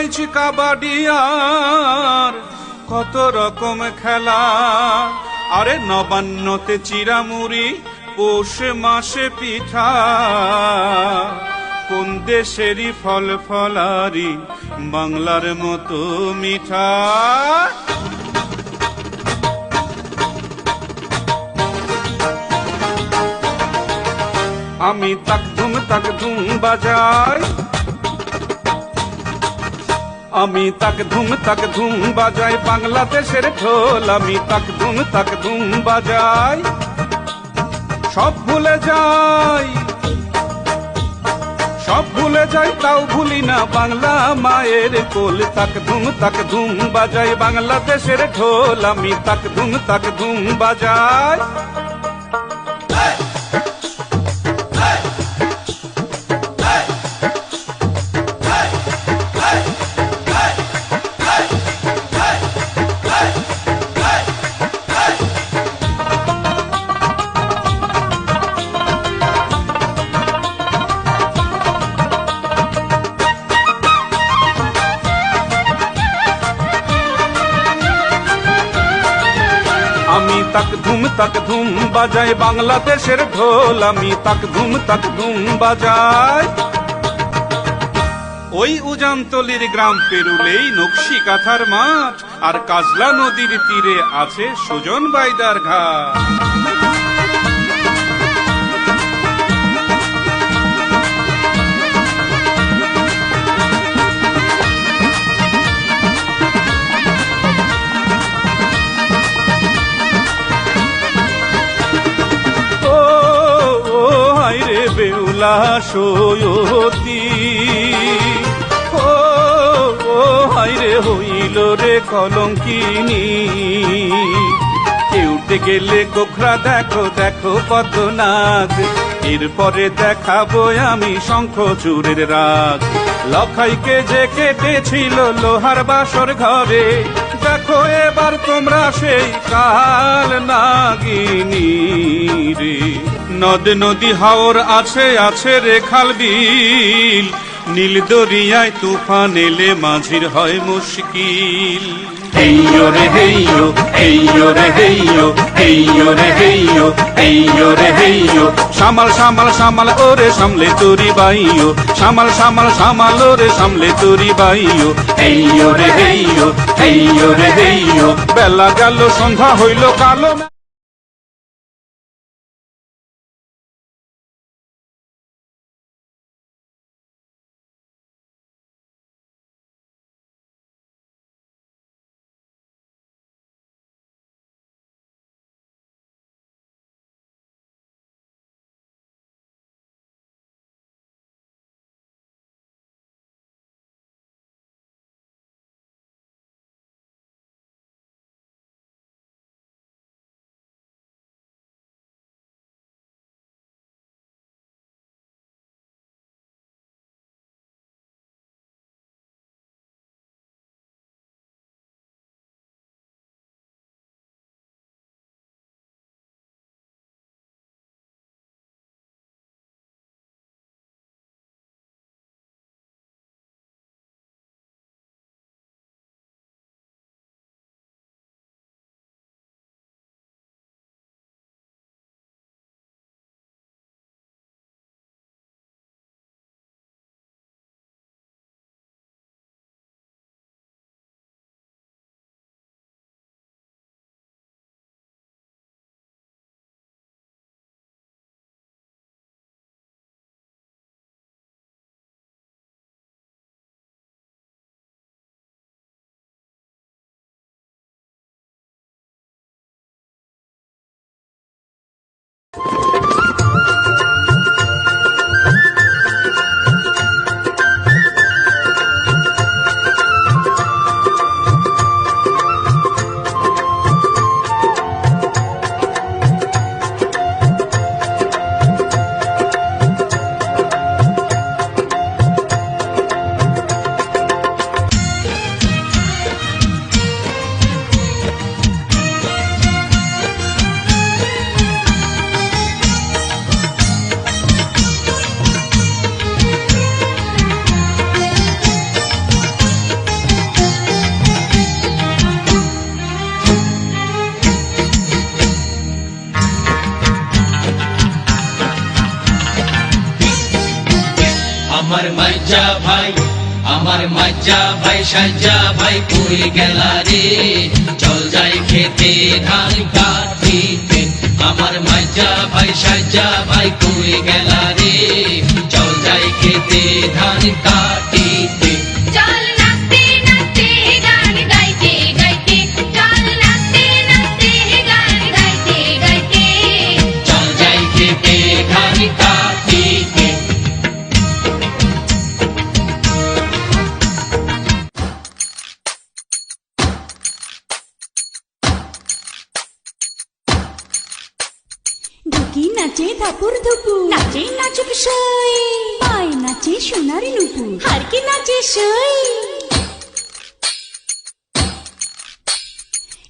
খেলেছি কাবাডি আর। কত রকম খেলা। আরে নবান্নতে চিরামুড়ি পৌষ মাসে পিঠা। কোন দেশেরই ফল ফলারি, বাংলার মতো মিঠা। আমি তাক ধুম তাক ধুম বাজাই আমি তাক ধুম তাক ধুম বাজাই বাংলাদেশের ঢোল। আমি তাক ধুম তাক ধুম বাজাই, সব ভুলে যাই। সব ভুলে যাই, তাও ভুলি না বাংলা মায়ের কোল। তাক ধুম তাক ধুম বাজাই বাংলাদেশের ঢোল। আমি তাক ধুম তাক ধুম বাজাই তাক ধুম বাজায় বাংলাদেশের ঢোল, আমি তাক ধুম তাক ধুম বাজায়। ওই উজানতলির গ্রাম পেরুলেই নকশি কাঁথার মাঠ, আর কাজলা নদীর তীরে আছে সুজন বাইদার ঘাট। বেউলা সয়তি ও হাইরে হইল রে কলঙ্কিনী। কেউটে গেলে গোখরা দেখো দেখো পদ্মনাথ। এরপরে দেখাবো আমি শঙ্খ চুরের রাগ। লখাইকে যে কেটেছিল লোহার বাসর ঘরে দেখো এবার তোমরা সেই কাল নাগিনী রে। নদ নদী হাওর আছে আছে রে খাল বিল। নীল দরিয়ায় তুফান এলে মাঝির হয় মুশকিল। হেইয়ো রে হেইয়ো হেইয়ো রে হেইয়ো হেইয়ো রে হেইয়ো হেইয়ো রে হেইয়ো সামাল সামাল সামাল ওরে সামলে তোরি বাইয়ো সামাল সামাল সামাল ওরে সামলে বেলা গেল সন্ধ্যা হইল কালো সজ্জা ভাই সজ্জা ভাই কই গেলা রে চল যাই খেতে, ধান কাটিতে। আমার মজ্জা ভাই, সজ্জা ভাই কই গেলা রে চল যাই খেতে, ধান কাট সই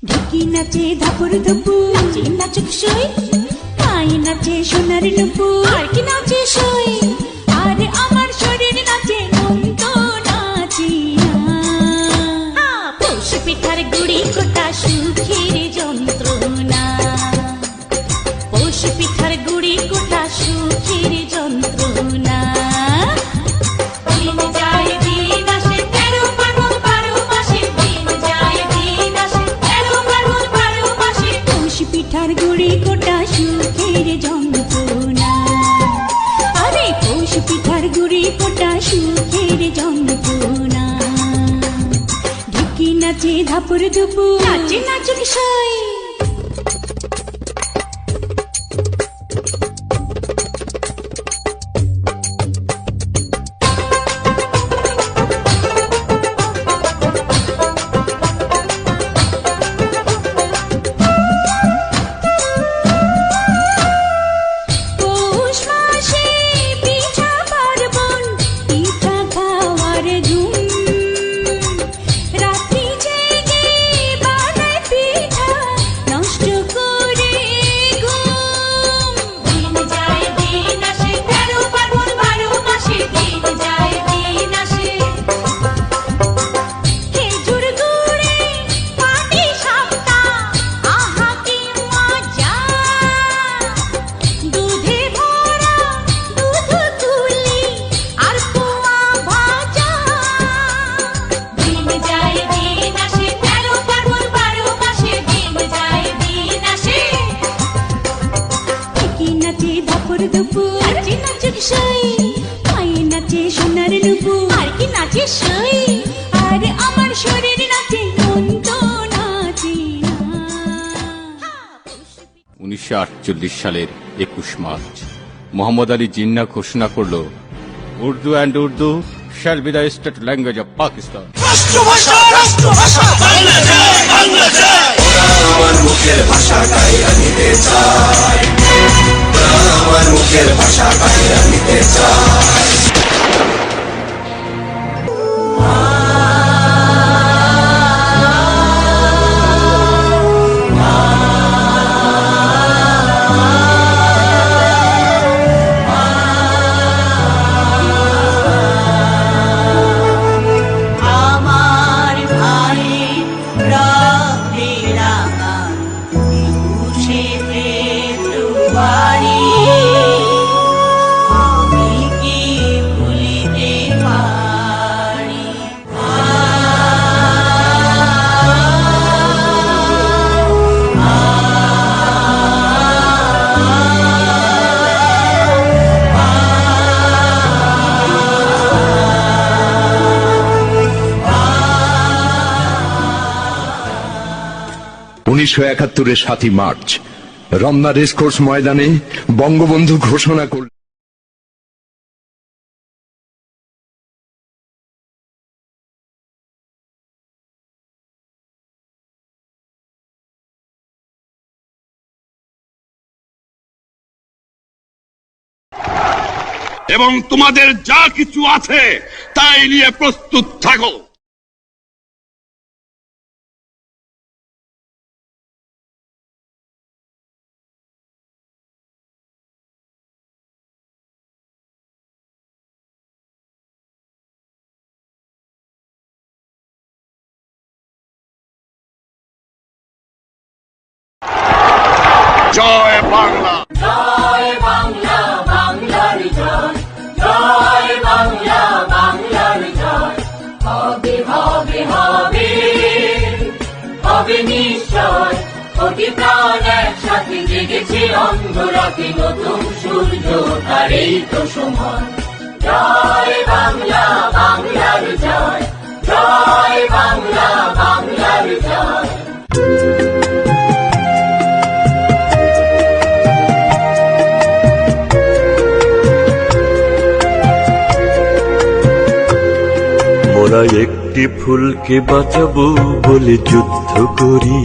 ঢেকি নাচে ধাপুর ধুপু নাচে নাচুক শুই পায়ে নাচে সোনার নুপুর। আর কি নাচে সই আর আমার উনচল্লিশ সালের একুশ মার্চ। মোহাম্মদ আলী জিন্না ঘোষণা করল Urdu and Urdu shall be the state language of Pakistan ভাষা উনিশশো একাত্তরের সাতই মার্চ, রমনা রেসকোর্স ময়দানে বঙ্গবন্ধু ঘোষণা করলেন এবং তোমাদের যা কিছু আছে, তাই নিয়ে প্রস্তুত থাকো। রাতে জেগেছে অন্ধ রাতে নতুন সূর্য, তার তো সময়। জয় বাংলা, বাংলার জয়। জয় বাংলা, বাংলার জয়। একটি ফুলকে বাঁচাবো বলে যুদ্ধ করি।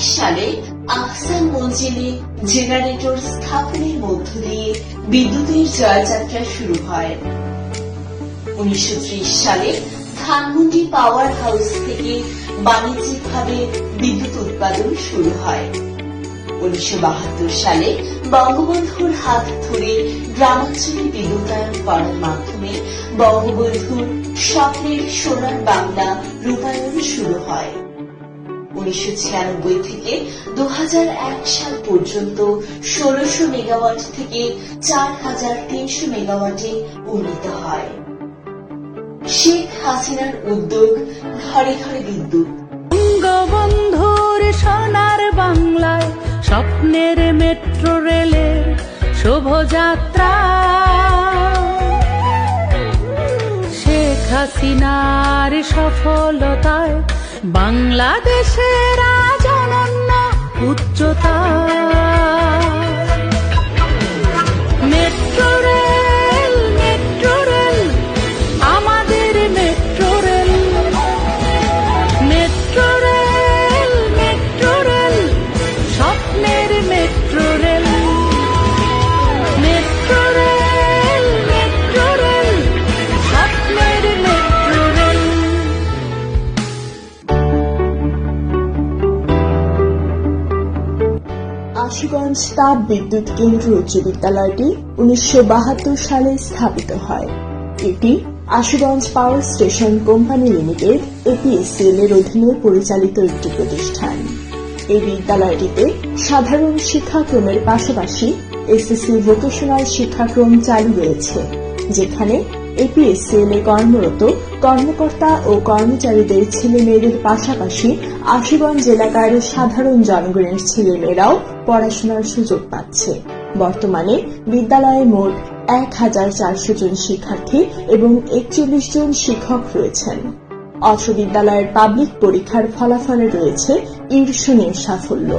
সালে আহসান মঞ্জিলে জেনারেটর স্থাপনের মধ্য দিয়ে বিদ্যুতের জয়যাত্রা শুরু হয়। উনিশশো ত্রিশ সালে ধানমন্ডি পাওয়ার হাউস থেকে বাণিজ্যিকভাবে বিদ্যুৎ উৎপাদন শুরু হয়। উনিশশো বাহাত্তর সালে বঙ্গবন্ধুর হাত ধরে গ্রামাঞ্চলে বিদ্যুতায়ন করার মাধ্যমে বঙ্গবন্ধুর স্বপ্নের সোনার বাংলা রূপায়ণ শুরু হয়। উনিশশো থেকে দু হাজার এক সাল পর্যন্ত ষোলশো মেগাওয়াট থেকে চার হাজার তিনশো মেগাওয়াটে উন্নীত হয়। শেখ হাসিনার উদ্যোগ ঘরে ঘরে বিদ্যুৎ। বঙ্গবন্ধুর সোনার বাংলায় স্বপ্নের মেট্রো রেলের শোভযাত্রা। শেখ হাসিনার সফলতায় বাংলাদেশের আজ অনন্য উচ্চতা। তাপ বিদ্যুৎ কেন্দ্র উচ্চ বিদ্যালয়টি উনিশশো বাহাত্তর সালে স্থাপিত হয়। এটি Ashuganj power station company limited APSL এর অধীনে পরিচালিত একটি প্রতিষ্ঠান। এই বিদ্যালয়টিতে সাধারণ শিক্ষাক্রমের পাশাপাশি এসএসসি ভোকেশনাল শিক্ষাক্রম চালু রয়েছে, যেখানে এপিএসসিএল এ কর্মরত কর্মকর্তা ও কর্মচারীদের ছেলে মেয়েদের পাশাপাশি আশুগঞ্জ এলাকার সাধারণ জনগণের ছেলে মেয়েরাও পড়াশোনার সুযোগ পাচ্ছে। বর্তমানে বিদ্যালয়ে মোট এক হাজার চারশো জন শিক্ষার্থী এবং একচল্লিশ জন শিক্ষক রয়েছেন। অত্র বিদ্যালয়ের পাবলিক পরীক্ষার ফলাফলে রয়েছে ঈর্ষণীয় সাফল্য।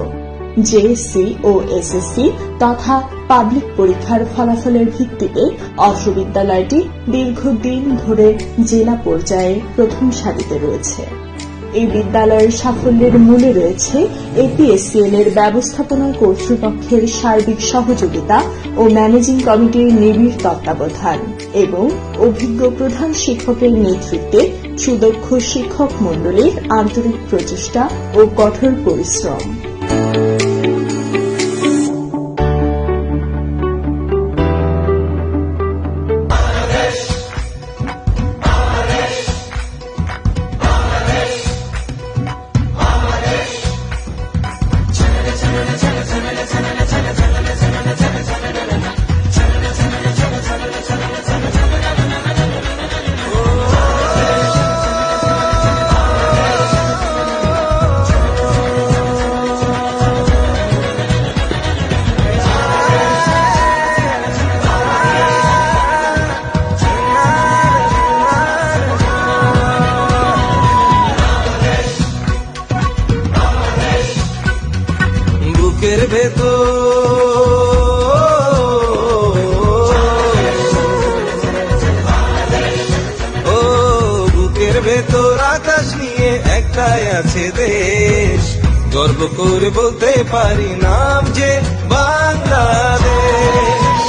জেএসসি ও এসএসসি তথা পাবলিক পরীক্ষার ফলাফলের ভিত্তিতে অত্র বিদ্যালয়টি দীর্ঘদিন ধরে জেলা পর্যায়ে প্রথম সারিতে রয়েছে। এই বিদ্যালয়ের সাফল্যের মূলে রয়েছে এপিএসসিএল এর ব্যবস্থাপনা কর্তৃপক্ষের সার্বিক সহযোগিতা ও ম্যানেজিং কমিটির নিবিড় তত্ত্বাবধান এবং অভিজ্ঞ প্রধান শিক্ষকের নেতৃত্বে সুদক্ষ শিক্ষক মণ্ডলীর আন্তরিক প্রচেষ্টা ও কঠোর পরিশ্রম। ভেতর আকাশ নিয়ে একটাই আছে দেশ। গর্ব করে বলতে পারি নাম যে বাংলাদেশ।